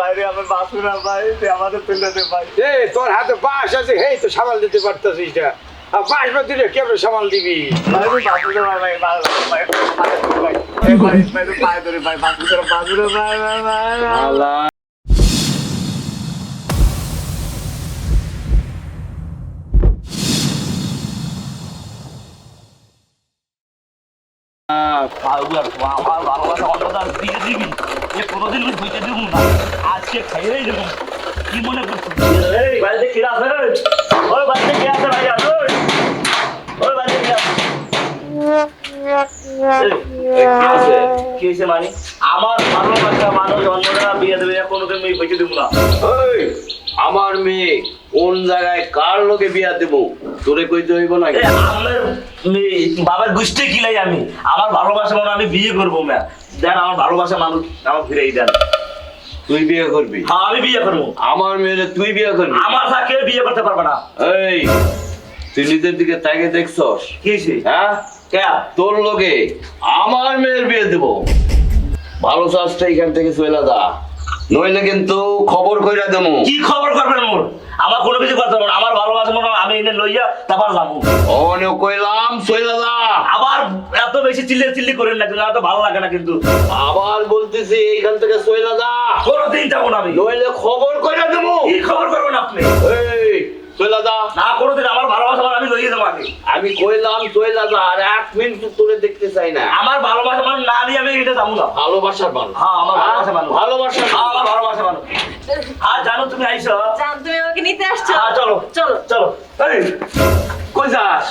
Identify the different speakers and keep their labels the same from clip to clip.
Speaker 1: বাইরে আমার বাসুরা ভাই আমাদের তুলে দে ভাই
Speaker 2: তোর হাতে বাঁশ আছে হেই তো সামাল দিতে পারতেছিস না আর বাঁশ বা দিলে কেমন সামাল দিবি
Speaker 1: ভাই ধরে ভাই বাসুরা ভাই
Speaker 3: আমার ভালোবাসা অন্যদার দিয়ে দিবি। এ কোনোদিন হইতে দিব না। আজকে খাইয়েই দেবো কি মনে করছিস বাড়িতে কে আছে ওই বাড়িতে কে আছে ভাই ওই ওই বাড়িতে কে আছে? এই, এই, কে আছে? কি হয়েছে মানে? আমার ভালোবাসা মানুষ অন্যরা বিয়ে দেবে কোনোদিন আমি হইতে দিব না।
Speaker 4: আমার মেয়ে কোন জায়গায় কার লোকে বিয়া দেব? তোরে কইতে হইব না
Speaker 3: আমার বাবার গোষ্ঠী কিলাই আমি? আমার ভালোবাসা মানুষ আমি বিয়ে করব না দেন আমার ভালোবাসা মানুষ আমার ফিরেই দেন।
Speaker 4: তুই বিয়ে করবি?
Speaker 3: হ্যাঁ আমি বিয়ে করব।
Speaker 4: আমার মেয়েরে তুই বিয়ে করবি?
Speaker 3: আমার সাথে বিয়ে করতে পারবে না।
Speaker 4: এই তুই নিজের দিকে তাকে দেখছস?
Speaker 3: কি
Speaker 4: হ্যাঁ?
Speaker 3: কে?
Speaker 4: তোর লোকে আমার মেয়ের বিয়ে দেব। ভালো চাষটা এখান থেকে চলে যা নইলে কিন্তু খবর কইরা দেবো
Speaker 3: কি খবর করবেন মোর? আমার কোনো কিছু করতে পারব আমার ভালোবাসা মনে হয় আমি এনে লইয়া তারপর যাব।
Speaker 4: অনেক কইলাম যা।
Speaker 3: আবার এত বেশি চিল্লে চিল্লি করেন না কিন্তু তো ভালো লাগে না কিন্তু।
Speaker 4: আবার বলতেছি এইখান থেকে চলে যা।
Speaker 3: কোনোদিন যাব না আমি।
Speaker 4: নইলে খবর কইরা দেবো
Speaker 3: কি খবর করবেন আপনি?
Speaker 4: এই চলে যা।
Speaker 3: না কোনোদিন আমার ভালোবাসা মানে আমি লইয়ে যাব আগে।
Speaker 4: আমি কইলাম চলে যা আর এক মিনিট তোরে দেখতে চাই না।
Speaker 3: আমার ভালোবাসা মানে না নিয়ে আমি এটা যাব না।
Speaker 4: ভালোবাসার মানুষ।
Speaker 3: হ্যাঁ আমার ভালোবাসা মানুষ।
Speaker 4: ভালোবাসার
Speaker 3: হ্যাঁ ভালোবাসা মানুষ হ্যাঁ জানো তুমি আইসো।
Speaker 5: জান তুমি আমাকে নিতে আসছো?
Speaker 3: হ্যাঁ চলো।
Speaker 5: চলো।
Speaker 3: চলো।
Speaker 4: এই কই যাস?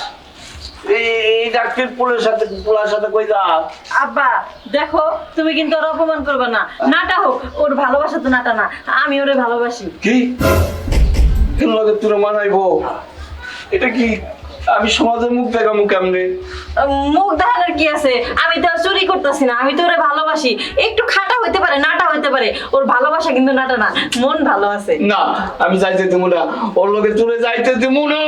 Speaker 4: এই ডাক্তার পুলের সাথে পুলার সাথে কই যাস?
Speaker 5: আব্বা দেখো তুমি কিন্তু ওর অপমান করবে না। নাটা হোক ওর ভালোবাসা তো নাটা না। আমি ওরে ভালোবাসি।
Speaker 4: কি? কেন লাগে তোর মানাইবো? এটা কি? আমি সমাজের মুখ দেখামু কেমনে?
Speaker 5: মুখ দেখানোর কি আছে? আমি তো আর চুরি করতেছি না আমি তো ওরে ভালোবাসি। একটু খাটা হইতে পারে নাটা হইতে পারে। ওর ভালোবাসা কিন্তু নাটা না মন ভালো আছে।
Speaker 4: না আমি যাইতে দিমু না। ওর লোকে তুলে যাইতে দিমু না।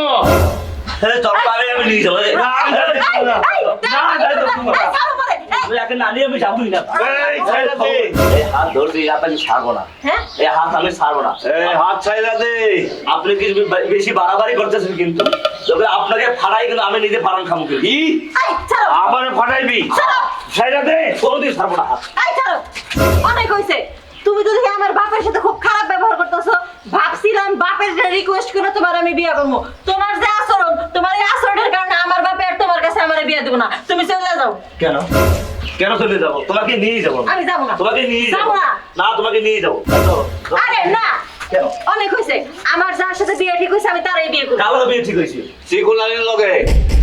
Speaker 3: আরে চল পারে আমি নিয়ে যাব। না
Speaker 4: না,
Speaker 5: না না
Speaker 3: না,
Speaker 5: দাঁড়াও,
Speaker 3: যাইতে
Speaker 5: না।
Speaker 3: না না।
Speaker 5: এই, ছাড়ো পরে, এই,
Speaker 3: তুই একে না নিয়ে আমি যাবোই না।
Speaker 4: এই, ছেড়ে দে।
Speaker 3: এই হাত ধরবি এই ছাড়বো না।
Speaker 5: হ্যাঁ?
Speaker 3: এই হাত আমি ছাড়বো না।
Speaker 4: এই হাত ছাইলা দে।
Speaker 3: আপনি কি বেশি বাড়াবাড়ি করতেছেন কিন্তু? তবে আপনাকে ফাড়াই কিন্তু আমি নিজে ফাড়ান খামু কিন্তু।
Speaker 4: কি
Speaker 5: এই, ছাড়ো।
Speaker 4: ছাইলা দে।
Speaker 3: কোনোদিন ছাড়বো না। হাত।
Speaker 5: অনেক হয়েছে তুমি তো দেখি আমার বাপের সাথে খুব খারাপ ব্যবহার করতেছো ভাবছিলাম বাপের রিকোয়েস্ট করে তোমার আমি বিয়ে করব। তোমার যে আচরণ তোমার এই আচরণের কারণে আমার বাপে আর তোমার কাছে আমার বিয়ে দেবো না।
Speaker 3: কেন? কেন চলে যাব? তোমাকে নিয়ে যাব
Speaker 5: আমি যাব না।
Speaker 3: তোমাকে নিয়ে যাব।
Speaker 5: না।
Speaker 3: না তোমাকে নিয়ে যাব।
Speaker 5: আরে না। অনেক হয়েছে। আমার যার সাথে বিয়ে ঠিক হয়েছে আমি তারাই বিয়ে করব।
Speaker 3: কালো বিয়ে ঠিক হয়েছে?
Speaker 4: সিকুলারির লগে।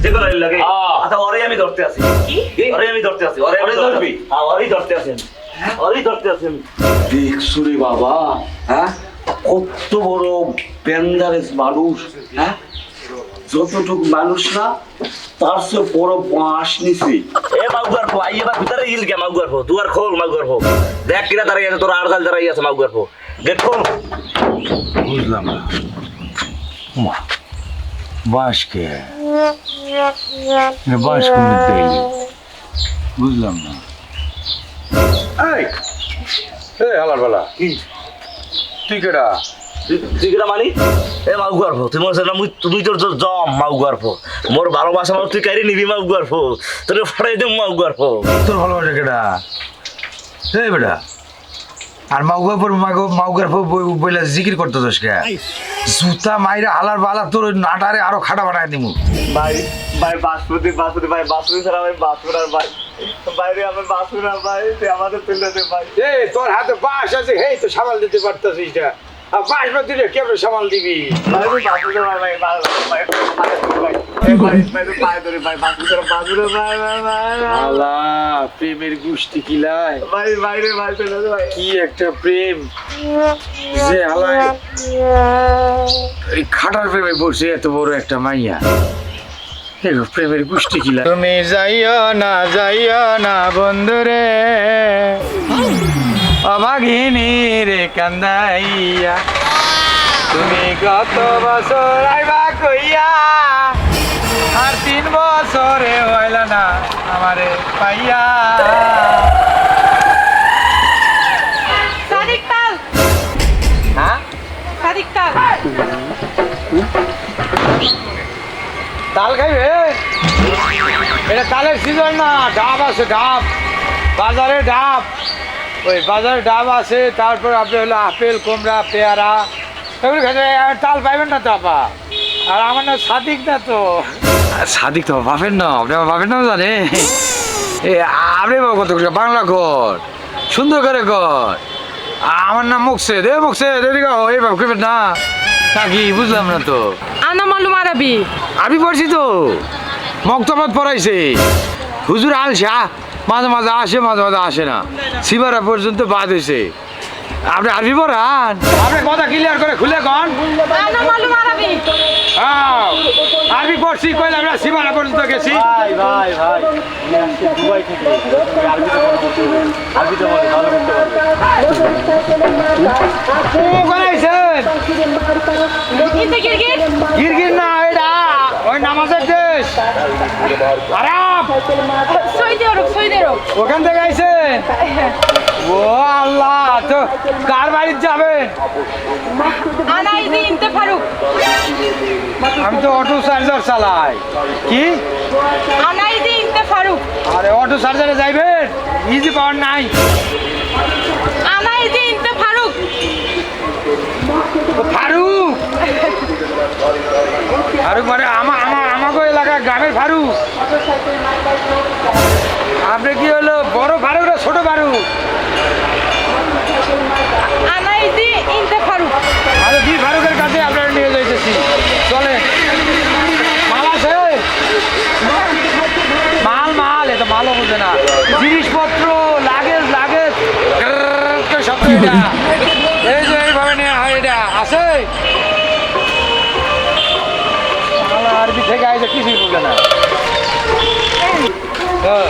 Speaker 3: যে কোনো লাগে?
Speaker 4: হ্যাঁ।
Speaker 3: আচ্ছা ওরে আমি ধরতে আছি।
Speaker 5: কি?
Speaker 3: ওরে আমি ধরতে আছি ওরে আমি
Speaker 4: ধরবি?
Speaker 3: হ্যাঁ ওরেই ধরতে আছি আমি। ওরেই ধরতে আছি।
Speaker 4: দেখছু রে বাবা হ্যাঁ? কত বড় পেন্দারেস মানুষ হ্যাঁ? যতটুকু মানুষ না তার চেয়ে বড় বাঁশ নিছি।
Speaker 3: এ মাগুয়ার ফো আই এবার ভিতরে ইল গে মাগুয়ার ফো দুয়ার খোল মাগুয়ার ফো। দেখ কিরা দাঁড়াই আছে তোর আড়দাল দাঁড়াই আছে মাগুয়ার ফো। গেট খোল।
Speaker 2: বুঝলাম না। মা বাঁশ কে? বাঁশ কোন দেই বুঝলাম না। এই এই হালার বেলা।
Speaker 3: কি?
Speaker 2: তুই কেডা?
Speaker 3: তুই- মানি এ তুই মনে মুই তুই তোর জম মোর ভালোবাসা তুই কারি নিবি তোর ফড়াই দে মাগুয়ার ফো
Speaker 2: তোর ভালোবাসা কেডা? এই বেটা। আর মাউগা পর মাগো মাউগার পর বইলা জিকির করতে কে? জুতা মাইরা হালার বালা তোর ওই নাটারে আরও খাটা বানায় দিমু।
Speaker 1: ভাই ভাই বাসপতি বাসপতি ভাই বাসপতি ছাড়া ভাই। বাইরে আমার বাসুরা ভাই। আমাদের তুলে দে ভাই।
Speaker 2: তোর হাতে বাঁশ আছে হেই তো সামাল দিতে পারতাছিস না। আর বাঁশ বা দিলে কেমন সামাল দিবি? প্রেমের গুষ্টি কিলায়।
Speaker 1: ভাই বাইরে ভাই তুলে দে ভাই।
Speaker 2: কি একটা প্রেম। যে হালায় এই খাটার প্রেমে পড়ছে এত বড় একটা মাইয়া। প্রেমের গুষ্টি কিলা তুমি যাইও না যাইও না বন্ধুরে। অভাগিনীর কান্দাইয়া। তুমি কত বছর আইবা কইয়া আর তিন বছরে হইল না আমারে পাইয়া।
Speaker 5: হ্যাঁ?
Speaker 2: তাল খাইবে? এটা তালের সিজন না ডাব আছে ডাব। বাজারে ডাব। ওই বাজারে ডাব আছে তারপর আপনি হলো আপেল কুমড়া পেয়ারা এগুলো খেতে আর তাল পাইবেন না তো আপা। আর আমার নাম সাদিক না তো। সাদিক তো বাপের নাম আপনি আমার বাপের নাম জানে। এ আপনি কত করে? বাংলা ঘর সুন্দর করে ঘর। আমার নাম মুকসেদ এ মুকসেদ এদিকে আও, এই বাবু কেবেন না। নাকি বুঝলাম না তো।
Speaker 6: আনা মালুম আরবি
Speaker 2: আমি পড়ছি তো। মক্তবাদ পড়াইছে। হুজুর আল শাহ মাঝে মাঝে আসে মাঝে মাঝে আসে না। শিবারা পর্যন্ত বাদ হয়েছে আপনি আরবি পড়ান? আপনি কথা ক্লিয়ার করে খুলে কন।
Speaker 6: আনা আরবি।
Speaker 2: পড়ছি কইলাম আমরা শিবারা পর্যন্ত গেছি।
Speaker 3: ভাই ভাই ভাই। দুবাই থেকে আরবিতে। আরবিতে বলে ভালো করতে পারবে
Speaker 6: ইনতে গিরগির
Speaker 2: না এটা ওই নামাজের দেশ। আরাম। ওখান থেকে আইছেন ও আল্লাহ তো কার যাবেন? আমি তো অটো চার্জার চালাই। কি? আরে অটো চার্জারে যাইবেন? ইজি পাওয়ার নাই।
Speaker 6: আনা ইদি ইনতে ফারুক।
Speaker 2: ফারুক! ফারুক মানে আমা আমা আমাকে এলাকা গ্রামের ফারুক। আপনি কি হলো? বড় ফারুক না ছোট ফারুক?
Speaker 6: আনা ইদি ইনতে ফারুক।
Speaker 2: আরে বীর ফারুকের কাছে আপনারা নিয়ে যাইতেছি। চলে মাল আছে? মাল মাল এটা মালও বুঝে না। জিনিসপত্র লাগেজ লাগেজ। শব্দ কিছুই বুঝে না হ্যাঁ।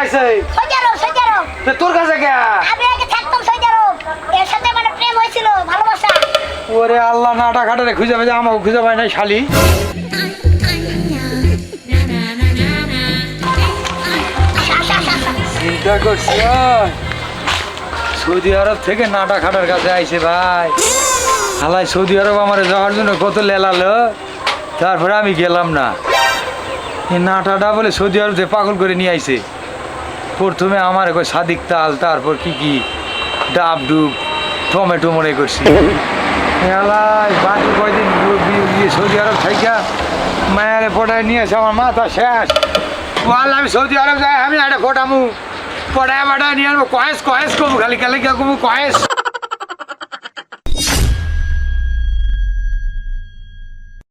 Speaker 2: আইছে? কোথ থেকে আইছে
Speaker 7: সজারো সজারো
Speaker 2: তোর কাছে কে?
Speaker 7: আমি আগে থাকতাম সজারো এর সাথে মানে প্রেম হয়েছিল ভালোবাসা।
Speaker 2: ওরে আল্লাহ নাটা খাটারে খুঁজে পাই আমাকে খুঁজে পাই নাই শালি। চিন্তা করছি সৌদি আরব থেকে নাটা খাটার কাছে আইছে ভাই। হালাই সৌদি আরব আমার যাওয়ার জন্য কত লেলালো। তারপরে আমি গেলাম না। এই নাটাটা বলে সৌদি আরব থেকে পাগল করে নিয়ে আইছে। প্রথমে আমার এখন সাদিক তাল, তারপর কি কি? ডাব ডুব, টমেটো মনে করছি। বাকি কয়দিন সৌদি আরব থাইকা? মায়ের পটায় নিয়ে এসে আমার মাথা শেষ। বল আমি সৌদি আরব যাই, আমি একটা ফোটামু। পটায় পাটায় নিয়ে আনব কয়েস কয়েস করব খালি খালি কেউ কয়েস।